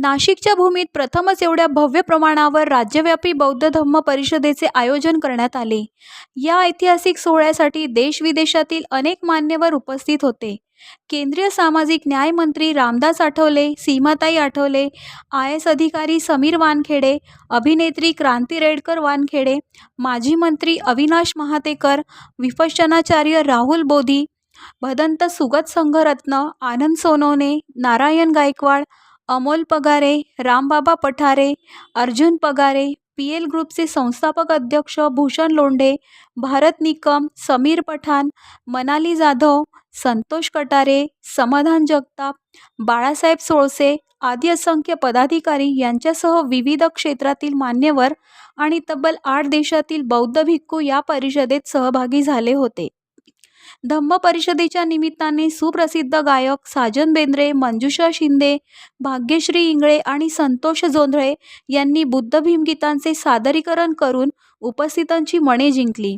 नाशिकच्या भूमीत प्रथमच एवढ्या भव्य प्रमाणावर राज्यव्यापी बौद्ध धम्म परिषदेचे आयोजन करण्यात आले. या ऐतिहासिक सोहळ्यासाठी देशविदेशातील अनेक मान्यवर उपस्थित होते. केंद्रीय सामाजिक न्याय मंत्री रामदास आठवले सीमाताई आठवले आय एस अधिकारी समीर वानखेडे अभिनेत्री क्रांती रेडकर वानखेडे माजी मंत्री अविनाश महातेकर विपश्चनाचार्य राहुल बोधी भदंत सुगत संघरत्न आनंद सोनवणे नारायण गायकवाड अमोल पगारे रामबाबा पठारे अर्जुन पगारे पी एल ग्रुपचे संस्थापक अध्यक्ष भूषण लोंढे भारत निकम समीर पठाण मनाली जाधव संतोष कटारे समाधान जगताप बाळासाहेब सोळसे आदी असंख्य पदाधिकारी यांच्यासह विविध क्षेत्रातील मान्यवर आणि तब्बल आठ देशातील बौद्ध भिक्खू या परिषदेत सहभागी झाले होते. धम्म परिषदेच्या निमित्ताने सुप्रसिद्ध गायक साजन बेंद्रे मंजुषा शिंदे भाग्यश्री इंगळे आणि संतोष जोंधळे यांनी बुद्ध भीमगीतांचे सादरीकरण करून उपस्थितांची मने जिंकली.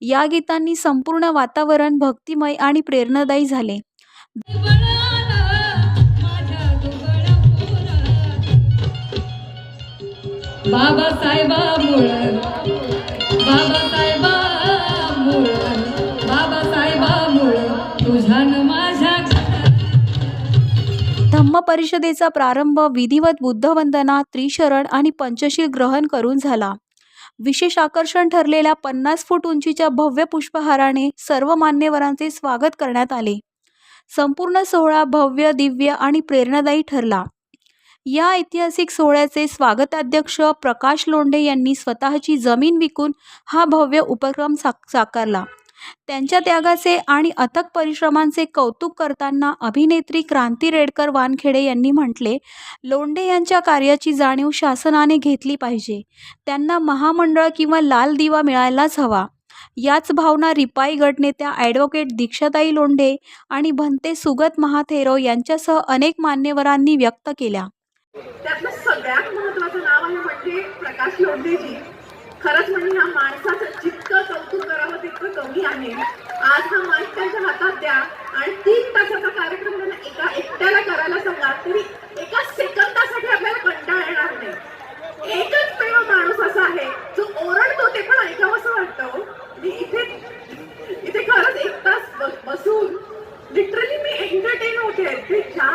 या गीतांनी संपूर्ण वातावरण भक्तिमय आणि प्रेरणादायी झाले. बाबासाहेबा बाबासाहेब धम्म परिषदेचा प्रारंभ विधिवत बुद्धवंदना त्रिशरण आणि पंचशील ग्रहण करून झाला. विशेष आकर्षण ठरलेल्या पन्नास फूट उंचीच्या भव्य पुष्पहाराने सर्व मान्यवरांचे स्वागत करण्यात आले. संपूर्ण सोहळा भव्य दिव्य आणि प्रेरणादायी ठरला. या ऐतिहासिक सोहळ्याचे स्वागताध्यक्ष प्रकाश लोंढे यांनी स्वतःची जमीन विकून हा भव्य उपक्रम साक साकारला. त्यांच्या त्यागाचे आणि अथक परिश्रमांचे कौतुक करताना अभिनेत्री क्रांती रेडकर वानखेडे यांनी म्हटले लोंढे यांच्या कार्याची जाणीव शासनाने घेतली पाहिजे. त्यांना महामंडळ किंवा लाल दिवा मिळायलाच हवा. याच भावना रिपाई गटनेत्या ॲडव्होकेट दीक्षाताई लोंढे आणि भंते सुगत महाथेरो यांच्यासह अनेक मान्यवरांनी व्यक्त केल्या. त्यातलं सगळ्यात महत्वाचं नाव आहे म्हणजे प्रकाश लोंढेजी. खरंच म्हणजे ह्या माणसाचं जितकं कौतुक करावं तितकं कमी आहे. आज हा माईक त्यांच्या हातात द्या आणि तीन तासाचा कार्यक्रम त्यांना एका एकट्याला करायला सांगा. तरी एका सेकंदासाठी आपल्याला कंटाळा येणार नाही. एकच प्रेम माणूस असा आहे जो ओरडतो ते पण ऐकावंसं वाटतं हो. मी इथे इथे खरंच एक तास बसून लिटरली मी एंटरटेन होते. ते ज्या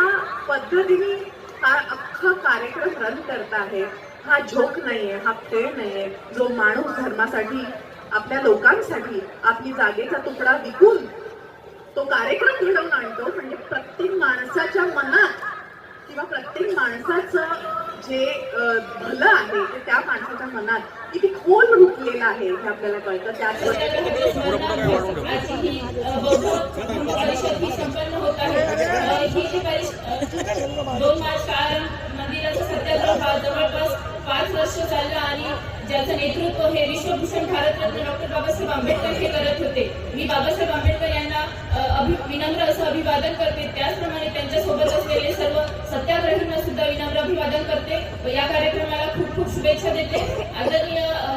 पद्धतीने हा अख्खा कार्यक्रम रन करत आहे हा झोक नाहीये हा खेळ नाहीये जो माणूस धर्मासाठी आपल्या लोकांसाठी आपली जागेचा तुकडा विकून तो कार्यक्रम घडवून आणतो. म्हणजे प्रत्येक माणसाच्या मनात किंवा प्रत्येक माणसाचं जे भलं आहे ते त्या माणसाच्या मनात किती खोल रुतलेलं आहे हे आपल्याला कळतं. त्याच दोन मार्च जवळपास पाच वर्ष चाललं आणि ज्याचं नेतृत्व हे विश्वभूषण भारतरत्न डॉक्टर बाबासाहेब आंबेडकर हे करत होते. मी बाबासाहेब आंबेडकर यांना विनम्र असं अभिवादन करते. त्याचप्रमाणे त्यांच्यासोबत असलेले सर्व सत्याग्रहींना सुद्धा विनम्र अभिवादन करते. या कार्यक्रमाला खूप खूप शुभेच्छा देते. आदरणीय अ,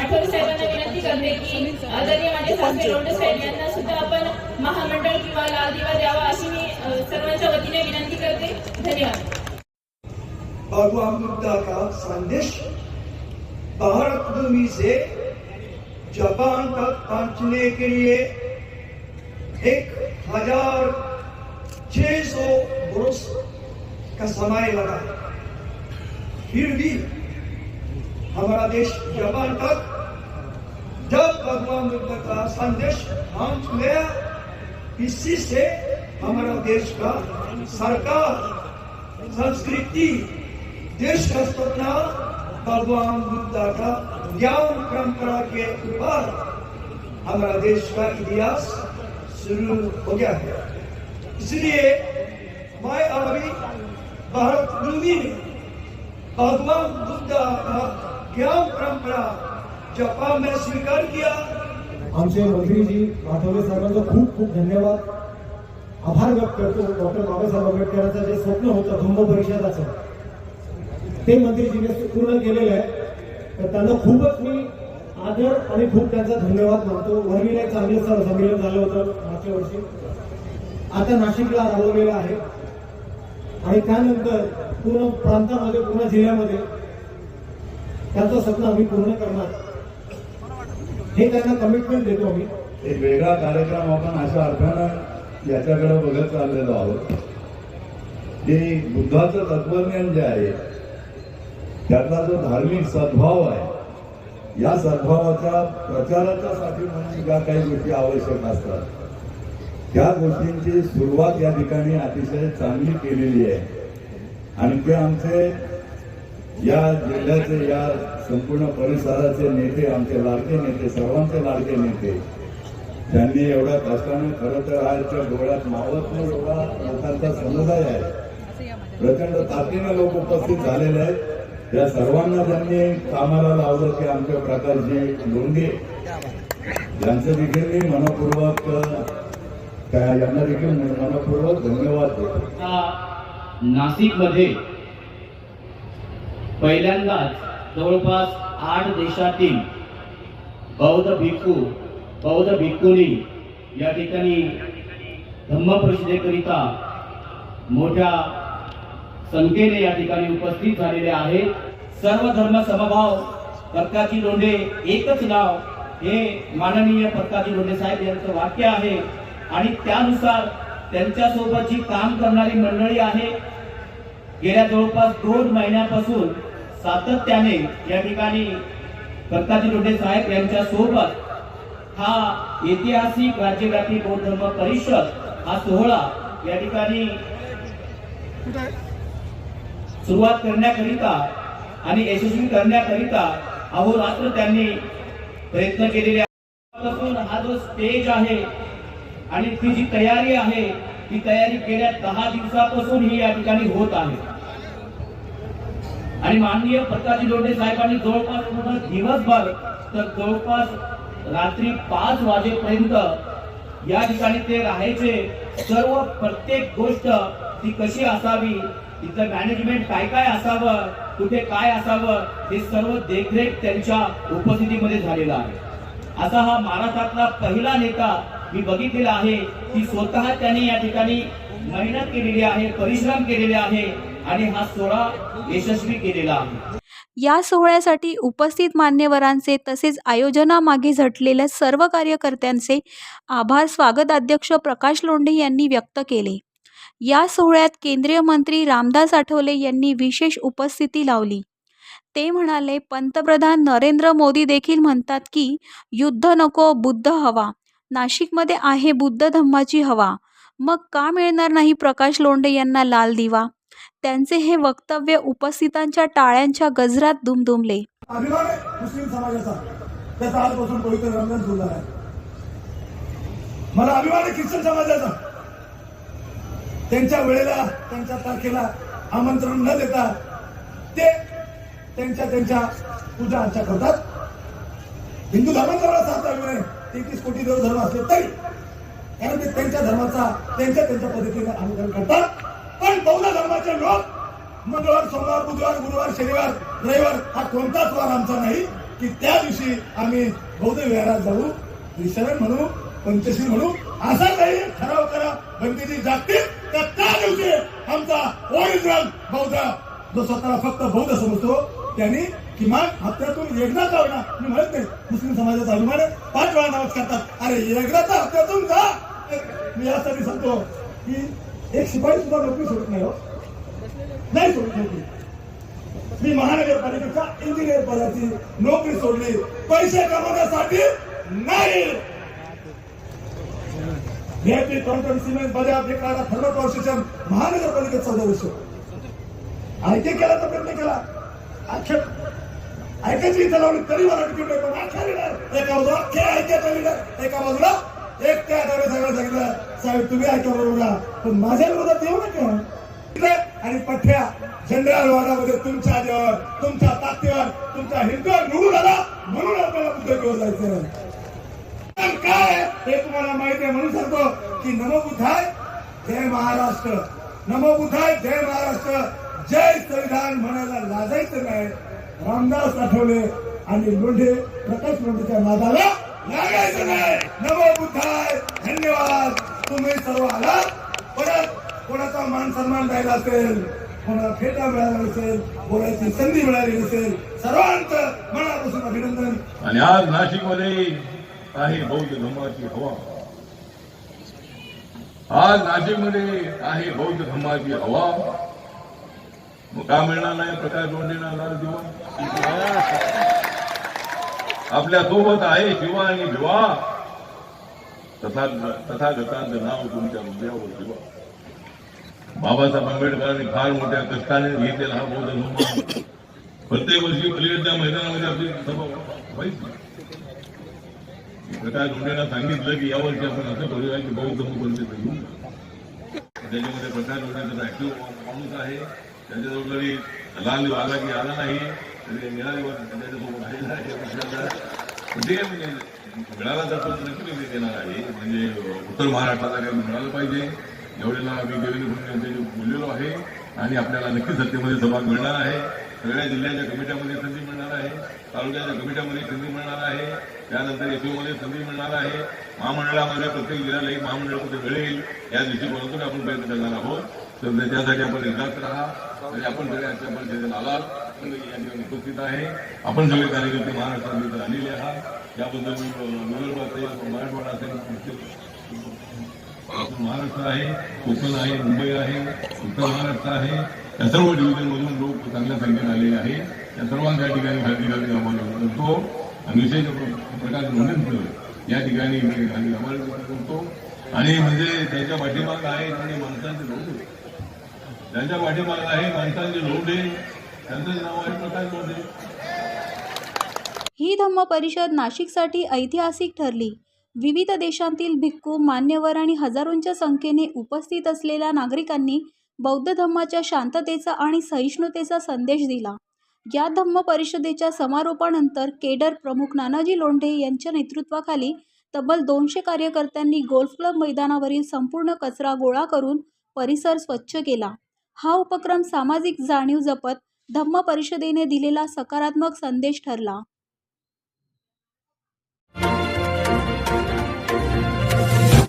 आठवले साहेबांना विनंती करते की आदरणीय माझे सासरे लोंढे साहेब यांना सुद्धा आपण महामंडळ किंवा लाल दिवा द्यावा अशी मी सर्वांच्या वतीने विनंती करते. धन्यवाद. भगवान बुद्धा का संदेश भारत भूमि से जापान तक पहुँचने के लिए एक हज़ार छह सौ बरस का समय लगा। फिर भी हमारा देश जापान तक जब भगवान बुद्ध का संदेश पहुँच गया, इसी से हमारा देश का सरकार, संस्कृति देश का सपना भगवान बुद्ध का ज्ञान परंपरा के ऊपर हमारा देश का इतिहास शुरू हो गया है। इसलिए मैं अभी भारत भूमि में भगवान बुद्ध का ज्ञान परंपरा जापान में स्वीकार किया। हमसे आमचे मंत्रीजी आठवले साहेबांचा खूप खूप धन्यवाद। आभार व्यक्त करतो डॉक्टर बाबासाहेब आंबेडकरांचं जे स्वप्न होतं धम्म परिषदाचं ते मंत्रीजीने पूर्ण केलेलं आहे. तर त्यांना खूपच मी आदर आणि खूप त्यांचा धन्यवाद मानतो. वरवीला एक चांगलं सर संमेलन झालं होतं मागच्या वर्षी. आता नाशिकला राबवलेलं आहे. आणि त्यानंतर पूर्ण प्रांतामध्ये पूर्ण जिल्ह्यामध्ये त्यांचं स्वप्न आम्ही पूर्ण करणार. हे त्यांना कमिटमेंट देतो आम्ही. एक वेगळा कार्यक्रम आपण अशा अर्थानं याच्याकडे बघत चाललेलो आहोत. जे बुद्धाचं तत्वज्ञान जे आहे त्यातला जो धार्मिक सद्भाव आहे या सद्भावाच्या प्रचाराच्यासाठी म्हणजे ज्या काही गोष्टी आवश्यक असतात. त्या गोष्टींची सुरुवात या ठिकाणी अतिशय चांगली केलेली आहे. आणि ते आमचे या जिल्ह्याचे या संपूर्ण परिसराचे नेते आमचे लाडके नेते सर्वांचे लाडके नेते त्यांनी एवढ्या कष्टाने खरं तर आजच्या डोळ्यात मावत एवढा लोकांचा समुदाय आहे. प्रचंड ताकदीने लोक उपस्थित झालेले आहेत. या सर्वांना त्यांनी कामाला लावलं की आमच्या प्रकारची लोंगे यांचं देखील मी मनपूर्वक यांना देखील मनपूर्वक धन्यवाद देतो. नाशिकमध्ये पहिल्यांदाच जवळपास आठ देशातील बौद्ध भिक्खू बौद्ध भिक्खूनी या ठिकाणी धम्म परिषदेकरिता मोठ्या संख्येने या ठिकाणी उपस्थित झालेले आहेत. सर्व धर्म समभाव पत्काची लोंढे एकच नाव. हे माननीय पत्काची लोंढे साहेब यांचं वाक्य आहे. आणि त्यानुसार त्यांच्यासोबत जी काम करणारी मंडळी आहे. गेल्या जवळपास दोन महिन्यापासून सातत्याने या ठिकाणी दत्ताजी लोंढे साहेब यांच्या सोबत हा ऐतिहासिक राज्यव्यापी बौद्ध धर्म परिषद हा सोहळा या ठिकाणी सुरुवात करण्याकरिता आणि यशस्वी करण्याकरिता अहोरात्र त्यांनी प्रयत्न केलेले हा जो स्टेज आहे आणि ती जी तयारी आहे ती तयारी गेल्या दहा दिवसापासून ही या ठिकाणी होत आहे. आणि माननीय प्रकाशजी लोंढे साहेबांनी जवळपास पूर्ण दिवसभर तर जवळपास रात्री पाच वाजेपर्यंत या ठिकाणी ते राहायचे. सर्व प्रत्येक गोष्ट ती कशी असावी इथलं मॅनेजमेंट काय काय असावं कुठे काय असावं हे सर्व देखरेख त्यांच्या उपस्थितीमध्ये झालेलं आहे. असा हा महाराष्ट्रातला पहिला नेता मी बघितलेला आहे की स्वतः त्यांनी या ठिकाणी मेहनत केलेली आहे परिश्रम केलेले आहे आणि हा सोहळा यशस्वी केलेला आहे. या सोहळ्यासाठी उपस्थित मान्यवरांचे तसेच आयोजनामागे झटलेल्या सर्व कार्यकर्त्यांचे आभार स्वागताध्यक्ष प्रकाश लोंढे यांनी व्यक्त केले. या सोहळ्यात केंद्रीय मंत्री रामदास आठवले यांनी विशेष उपस्थिती लावली. ते म्हणाले पंतप्रधान नरेंद्र मोदी देखील म्हणतात की युद्ध नको बुद्ध हवा. नाशिकमध्ये आहे बुद्ध धम्माची हवा. मग का मिळणार नाही प्रकाश लोंढे यांना लाल दिवा? त्यांचे हे वक्तव्य उपस्थितांच्या टाळ्यांच्या गजरात दुमदुमले. अभिमान मुस्लिम समाजाचा. त्याचा आजपासून पवित्र रमजान सुरू झाला आहे. मला अभिमान आहे ख्रिश्चन समाजाचा. त्यांच्या वेळेला त्यांच्या तारखेला आमंत्रण न देता ते त्यांच्या त्यांच्या पूजा अर्चा करतात. हिंदू धर्माचा मला वेळ तेहतीस कोटी देव धर्म असले तरी. कारण ते त्यांच्या धर्माचा त्यांच्या त्यांच्या पद्धतीने अनुकरण करतात. पण बौद्ध धर्माचे लोक मंगळवार सोमवार बुधवार गुरुवार शनिवार रविवार हा कोणताच वार आमचा नाही की त्या दिवशी आम्ही बौद्ध विहारात जाऊ विसरण म्हणू पंचशील म्हणू. असा काही ठराव करा बंदीची जागतिक तर त्या दिवशी आमचा ओरिजिनल बौद्ध जो स्वतःला फक्त बौद्ध समजतो त्यांनी किमान हत्यातून एकदा का होईना मी म्हणत नाही मुस्लिम समाजाचा अभिमान पाच वेळा नावाज करतात. अरे एकदाचा हप्त्यातून जा मी यासाठी सांगतो की एक शिपाई सुद्धा नोकरी सोडत नाही हो. नाही सोडत नोकरी. मी महानगरपालिकेचा इंजिनियर पदाची नोकरी सोडली. पैसे कमवण्यासाठी नाही. व्हीआयपी कॉन्फरन्स सिमेंट बजाज बेकारा थर्मल पॉवर महानगरपालिकेचा सदस्य चौदा आयके केला तर प्रयत्न केला. आक्षेप ऐकायची इथं लावली तरी मला तिकीट नाही पण अख्खा लिडर एका बाजूला अख्खे ऐक्याचा लिडर एका बाजूला एक त्या आधारे सगळं सांगितलं साहेब तुम्ही ऐकावर बरोबर पण माझ्या विरोधात येऊ नका. आणि पठ्या जनरल वादामध्ये तुमच्या जेव्हा तुमच्या ताकदीवर तुमच्या हिंदूवर निवडून आला. म्हणून आपल्याला बुद्ध घेऊन जायचं? पण काय हे तुम्हाला माहिती आहे म्हणून सांगतो की नमो बुद्धाय जय महाराष्ट्र. नमो बुद्धाय जय महाराष्ट्र. जय संविधान म्हणायला लाजायचं नाही. रामदास आठवले आणि लोंढे प्रकाश लोंढेच्या नादाला लागायचं नाही. नमो बुद्धाय धन्यवाद. तुम्ही सर्व आलात परत कोणाचा कोणाचा मान सन्मान राहिला असेल कोणाला फेटा मिळाला नसेल बोलायची संधी मिळाली नसेल सर्वांचं मनापासून अभिनंदन. आणि आज नाशिकमध्ये आहे बौद्ध धर्माची हवा. आज नाशिकमध्ये आहे बौद्ध धर्माची हवा. मग का मिळणार नाही प्रकाश जोडलेला लाल दिवा. आपल्यासोबत आहे शिवा आणि भिवा. तथा तथागतांचं नाव तुमच्या हृदयावर शिवा बाबासाहेब आंबेडकरांनी फार मोठ्या कष्टाने घेतलेला हा बौद्ध धर्म प्रत्येक वर्षी पलीकडच्या मैदानामध्ये आपली सभा व्हायची प्रकाश धोंडेला सांगितलं की यावर्षी आपण असं करूया की बौद्ध धर्म त्याच्यामध्ये प्रकाश धोंडेचा ऍक्टिव्ह माणूस आहे त्याच्याजवळ जरी लाल आला की आला नाही तरी मिळाली त्याच्यासोबत राहिला आहे ते म्हणजे मिळाला जातो नक्की मी देणार आहे. म्हणजे उत्तर महाराष्ट्राला काही मिळालं पाहिजे. एवढ्याला मी देवेंद्र फडणवीस यांच्याशी बोललेलो आहे आणि आपल्याला नक्की सत्तेमध्ये सहभाग मिळणार आहे. सगळ्या जिल्ह्याच्या कमिट्यामध्ये संधी मिळणार आहे तालुक्याच्या कमिट्यामध्ये संधी मिळणार आहे त्यानंतर एसओमध्ये संधी मिळणार आहे महामंडळामध्ये प्रत्येक जिल्ह्याला एक महामंडळामध्ये मिळेल या दृष्टिकोनातून आपण प्रयत्न करणार आहोत. तर त्याच्यासाठी आपण एकदाच राहा आणि आपण सगळे आजच्या परिषदेला आलात या ठिकाणी उपस्थित आहे. आपण सगळे कार्यकर्ते महाराष्ट्रात इथं आलेले आहात. याबद्दल मी विदर्भ असेल मराठवाडा असेल महाराष्ट्र आहे कोकण आहे मुंबई आहे उत्तर महाराष्ट्र आहे. या सर्व डिव्हिजनमधून लोक चांगल्या संख्येत आलेले आहे या सर्वांच्या ठिकाणी खासगी आम्हाला करतो आणि विशेष प्रकाश म्हणून या ठिकाणी मी खासगी आम्हाला करतो आणि म्हणजे त्यांच्या पाठीमाग आहे आणि माणसांचे लोक त्यांच्या पाठीमाग आहे माणसांचे लोंढे. त्यांचं नाव आहे प्रकाश लोंढे ही धम्म परिषद नाशिकसाठी ऐतिहासिक ठरली. विविध देशांतील भिक्खू मान्यवर आणि हजारोंच्या संख्येने उपस्थित असलेल्या नागरिकांनी बौद्ध धम्माच्या शांततेचा आणि सहिष्णुतेचा संदेश दिला. या धम्म परिषदेच्या समारोपानंतर केडर प्रमुख नानाजी लोंढे यांच्या नेतृत्वाखाली तब्बल दोनशे कार्यकर्त्यांनी गोल्फ क्लब मैदानावरील संपूर्ण कचरा गोळा करून परिसर स्वच्छ केला. हा उपक्रम सामाजिक जाणीव जपत धम्म परिषदेने दिलेला सकारात्मक संदेश ठरला.